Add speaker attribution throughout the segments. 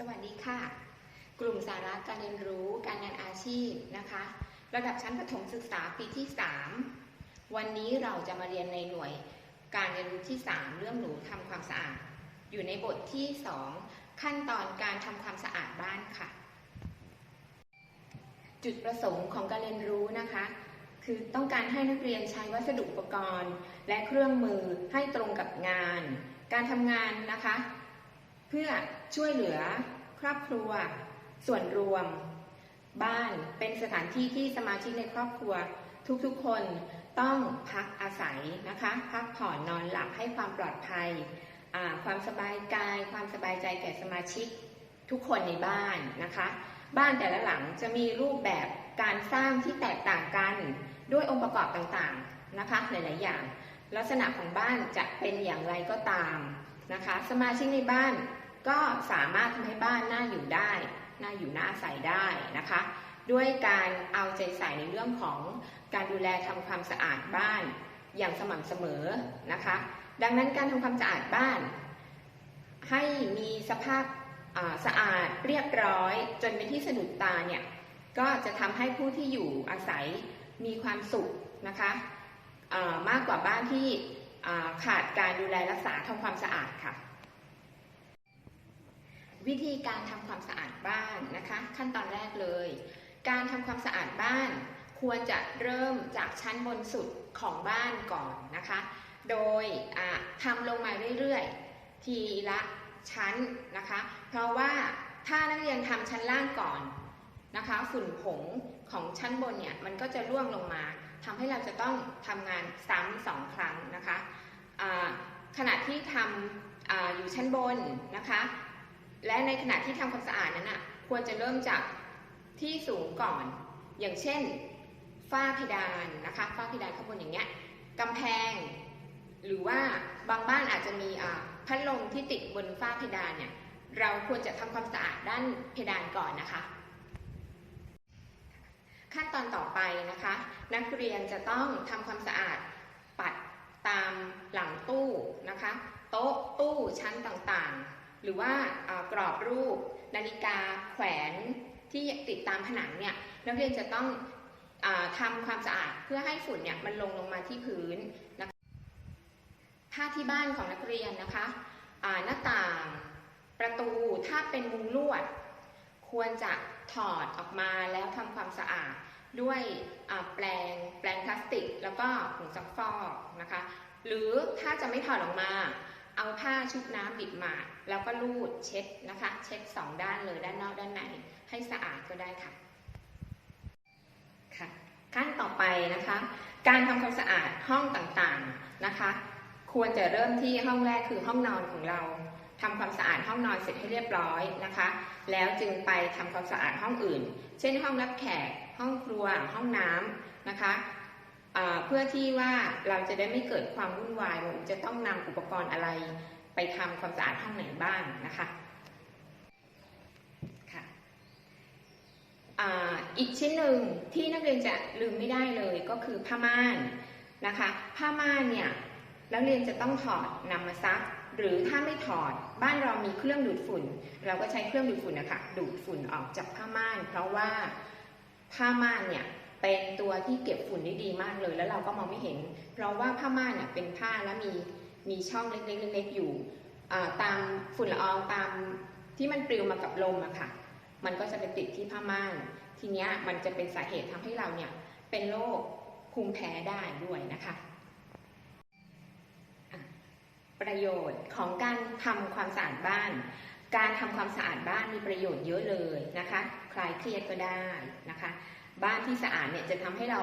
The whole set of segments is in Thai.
Speaker 1: สวัสดีค่ะ กลุ่มสาระการเรียนรู้การงานอาชีพนะคะ ระดับชั้นประถมศึกษาปีที่ 3 วันนี้เราจะมาเรียนในหน่วยการเรียนรู้ที่ 3 เรื่องหนูทำความสะอาด อยู่ในบทที่ 2 ขั้นตอนการทำความสะอาดบ้านค่ะ จุดประสงค์ของการเรียนรู้นะคะ คือต้องการให้นักเรียนใช้วัสดุอุปกรณ์ และเครื่องมือให้ตรงกับงาน การทำงานนะคะ เพื่อช่วยเหลือครอบครัว ส่วนรวม บ้านเป็นสถานที่ที่สมาชิกในครอบครัว ทุกๆคนต้องพักอาศัยนะคะ พักผ่อนนอนหลับให้ความปลอดภัย ความสบายกาย ความสบายใจแก่สมาชิกทุกคนในบ้านนะคะ บ้านแต่ละหลังจะมีรูปแบบการสร้างที่แตกต่างกันด้วยองค์ประกอบต่างๆนะคะหลายๆอย่าง ลักษณะของบ้านจะเป็นอย่างไรก็ตามนะคะ สมาชิกในบ้าน ก็สามารถทำให้บ้านน่าอยู่ได้น่าอยู่น่าอาศัยได้นะคะ ด้วยการเอาใจใส่ในเรื่องของการดูแลทำความสะอาดบ้านอย่างสม่ำเสมอนะคะ ดังนั้นการทำความสะอาดบ้าน ให้มีสภาพาสะอาดเรียบร้อยจนเป็นที่สะดุดตาเนี่ยก็จะทำให้ผู้ที่อยู่อาศัยมีความสุขนะคะามากกว่าบ้านที่อ่าขาดการดูแลรักษาทำความสะอาดค่ะ วิธีการทำความสะอาดบ้านนะคะ ขั้นตอนแรกเลย การทำความสะอาดบ้าน ควรจะเริ่มจากชั้นบนสุดของบ้านก่อนนะคะ โดยทำลงมาเรื่อยๆ ทีละชั้นนะคะ เพราะว่าถ้านักเรียนทำชั้นล่างก่อนนะคะ ฝุ่นผงของชั้นบนเนี่ยมันก็จะร่วงลงมาทำให้เราจะต้องทำงานซ้ำสองครั้งนะคะขณะที่ทำออยู่ชั้นบนนะคะ และในขณะที่ทำความสะอาดนั้นอะควรจะเริ่มจากที่สูงก่อน อย่างเช่น ฝ้าเพดานนะคะ ฝ้าเพดานข้างบนอย่างเงี้ยกำแพง หรือว่าบางบ้านอาจจะมีพัดลมที่ติดบนฝ้าเพดานเนี่ย เราควรจะทำความสะอาดด้านเพดานก่อนนะคะ ขั้นตอนต่อไปนะคะ นักเรียนจะต้องทำความสะอาดปัดตามหลังตู้นะคะ โต๊ะตู้ชั้นต่างๆ หรือว่ากรอบรูปนาฬิกาแขวนที่ติดตามผนังเนี่ยนักเรียนจะต้องอาทำความสะอาดเพื่อให้ฝุ่นเนี่ยมันลงลงมาที่พื้นนะคะถ้าที่บ้านของนักเรียนนะคะหน้าต่างประตูถ้าเป็นมุงลวด ควรจะถอดออกมาแล้วทำความสะอาดด้วยแปรงแปรงพลาสติก แล้วก็ผงซักฟอกนะคะ หรือถ้าจะไม่ถอดออกมา เอาผ้าชุบน้ำบิดหมาดแล้วก็ลูดเช็ดนะคะ เช็ดสองด้านเลยด้านนอกด้านในให้สะอาดก็ได้ค่ะค่ะขั้นต่อไปนะคะ การทำความสะอาดห้องต่างๆนะคะ ควรจะเริ่มที่ห้องแรกคือห้องนอนของเราทำความสะอาดห้องนอนเสร็จให้เรียบร้อยนะคะ แล้วจึงไปทำความสะอาดห้องอื่น เช่นห้องรับแขก ห้องครัวห้องน้ำนะคะ เพื่อที่ว่าเราจะได้ไม่เกิดความวุ่นวายว่าจะต้องนำอุปกรณ์อะไรไปทำความสะอาดห้องไหนบ้างนะคะค่ะอ,อีกชิ้นหนึ่งที่นักเรียนจะลืมไม่ได้เลยก็คือผ้าม่านนะคะ ผ้าม่านเนี่ยนักเรียนจะต้องถอดนำมาซัก หรือถ้าไม่ถอดบ้านเรามีเครื่องดูดฝุ่น เราก็ใช้เครื่องดูดฝุ่นนะคะดูดฝุ่นออกจากผ้าม่าน เพราะว่าผ้าม่านเนี่ย เป็นตัวที่เก็บฝุ่นได้ดีมากเลย แล้วเราก็มองไม่เห็น เพราะว่าผ้าม่านเนี่ยเป็นผ้าแล้วมีมีช่องเล็กๆๆอยู่ตามฝุ่นละอองตามที่มันปลิวมากับลมอะค่ะ มันก็จะไปติดที่ผ้าม่าน ทีเนี้ยมันจะเป็นสาเหตุทำให้เราเนี่ยเป็นโรคภูมิแพ้ได้ด้วยนะคะอะประโยชน์ของการทำความสะอาดบ้าน การทำความสะอาดบ้านมีประโยชน์เยอะเลยนะคะคลายเครียดก็ได้นะคะ บ้านที่สะอาดเนี่ยจะทำให้เรา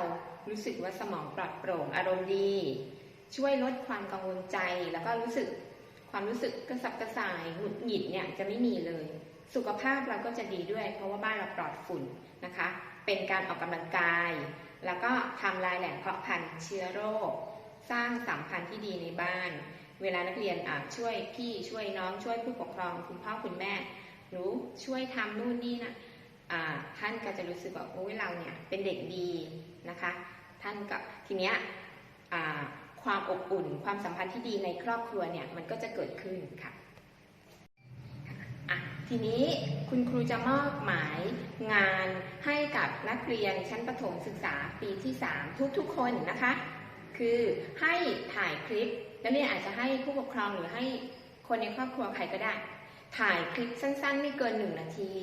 Speaker 1: รู้สึกว่าสมองปลอดโปร่งอารมณ์ดี ช่วยลดความกังวลใจ แล้วก็รู้สึกความรู้สึกกระสับกระส่ายหงุดหงิดเนี่ยจะไม่มีเลย สุขภาพเราก็จะดีด้วย เพราะว่าบ้านเราปลอดฝุ่นนะคะ เป็นการออกกำลังกาย แล้วก็ทำลายแหล่งเพาะพันธุ์เชื้อโรค สร้างสัมพันธ์ที่ดีในบ้าน เวลานักเรียนช่วยพี่ช่วยน้องช่วยผู้ปกครองคุณพ่อคุณแม่ หนูช่วยทำนู่นนี่นะท่านก็จะรู้สึกว่าโอ้ยเราเนี่ยเป็นเด็กดีนะคะ ท่านก็ทีเนี้ยความอบอุ่นความสัมพันธ์ที่ดีในครอบครัวเนี่ยมันก็จะเกิดขึ้นค่ะอะทีนี้คุณครูจะมอบหมายงานให้กับนักเรียนชั้นประถมศึกษาปีที่ 3 ทุกๆคนนะคะ คือให้ถ่ายคลิปนักเรียนอาจจะให้ผู้ปกครองหรือให้คนในครอบครัวใครก็ได้ ถ่ายคลิปสั้นๆ ไม่เกิน1นาที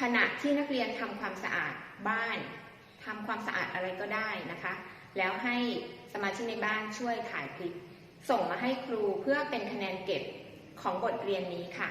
Speaker 1: ขณะที่นักเรียนทำความสะอาดบ้านทำความสะอาดอะไรก็ได้นะคะ แล้วให้สมาชิกในบ้านช่วยถ่ายคลิป ส่งมาให้ครูเพื่อเป็นคะแนนเก็บของบทเรียนนี้ค่ะ